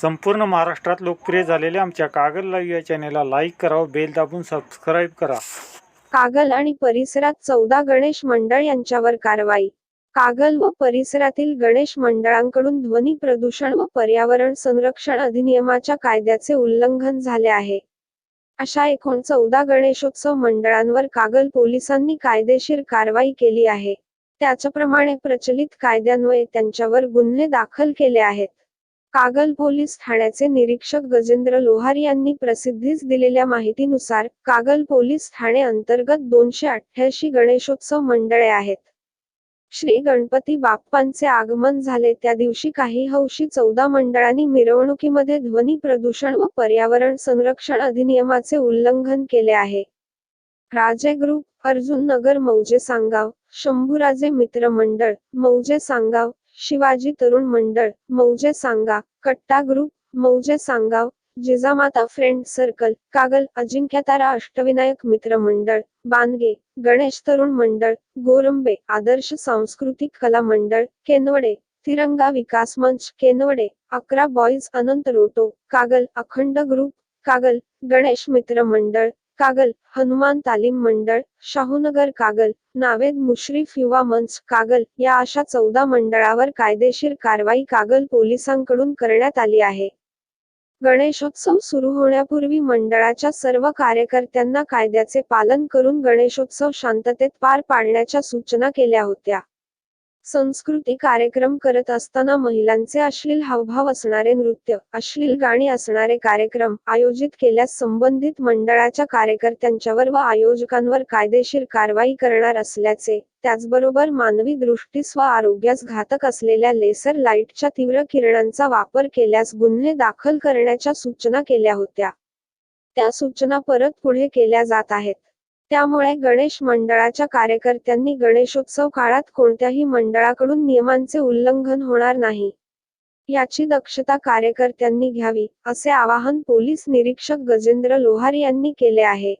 संपूर्ण महाराष्ट्रात लोकप्रिय झालेल्या आमच्या कागल लाईव्ह या चॅनेलला लाईक करा बेल दाबून सबस्क्राईब करा. कागल आणि परिसरात चौदा गणेश मंडळ यांच्यावर कारवाई. कागल व परिसरातील गणेश मंडळांकडून ध्वनी प्रदूषण व पर्यावरण संरक्षण अधिनियमाच्या कायद्याचे उल्लंघन झाले आहे. अशा एकूण चौदा गणेशोत्सव मंडळांवर कागल पोलिसांनी कायदेशीर कारवाई केली आहे. त्याचप्रमाणे प्रचलित कायद्यान्वये त्यांच्यावर गुन्हे दाखल केले आहेत. कागल पोलीस ठाण्याचे निरीक्षक गजेंद्र लोहार यांनी प्रसिद्धीस दिलेल्या माहितीनुसार कागल पोलीस ठाणे अंतर्गत दोनशे अठ्ठ्याऐंशी गणेशोत्सव मंडळे आहेत. श्री गणपती बाप्पांचे आगमन झाले त्या दिवशी काही हौशी चौदा मंडळांनी मिरवणुकीमध्ये ध्वनी प्रदूषण व पर्यावरण संरक्षण अधिनियमाचे उल्लंघन केले आहे. राजे ग्रुप अर्जुन नगर मौजे सांगाव शंभूराजे मित्र मंडळ मौजे सांगाव शिवाजी तरुण मंडळ मौजे सांगा कट्टा ग्रुप मौजे सांगाव जिजामाता फ्रेंड सर्कल कागल अजिंक्यतारा अष्टविनायक मित्र मंडळ बांदगे गणेश तरुण मंडळ गोरंबे आदर्श सांस्कृतिक कला मंडळ केनवडे तिरंगा विकास मंच केनवडे अकरा बॉईज अनंत रोटो कागल अखंड ग्रुप कागल गणेश मित्र मंडळ कागल हनुमान तालीम मंडळ शाहूनगर कागल नावेद मुश्रीफ युवा मंच कागल या अशा चौदा मंडळावर कायदेशीर कारवाई कागल पोलिसांकडून करण्यात आली आहे. गणेशोत्सव सुरू होण्यापूर्वी मंडळाच्या सर्व कार्यकर्त्यांना कायद्याचे पालन करून गणेशोत्सव शांततेत पार पाडण्याच्या सूचना केल्या होत्या. संस्कृती कार्यक्रम करत असताना महिलांचे अश्लील हावभाव असणारे नृत्य अश्लील गाणी असणारे कार्यक्रम आयोजित केल्यास संबंधित मंडळाच्या कार्यकर्त्यांच्यावर व आयोजकांवर कायदेशीर कारवाई करणार असल्याचे त्याचबरोबर मानवी दृष्टीस व आरोग्यास घातक असलेल्या लेसर लाईटच्या तीव्र किरणांचा वापर केल्यास गुन्हे दाखल करण्याच्या सूचना केल्या होत्या. त्या सूचना परत पुढे केल्या जात आहेत. त्यामुळे गणेश मंडळाच्या कार्यकर्त्यांनी गणेशोत्सव काळात कोणत्याही मंडळाकडून नियमांचे उल्लंघन होणार नाही. याची दक्षता कार्यकर्त्यांनी घ्यावी असे आवाहन पोलीस निरीक्षक गजेंद्र लोहार यांनी केले आहे.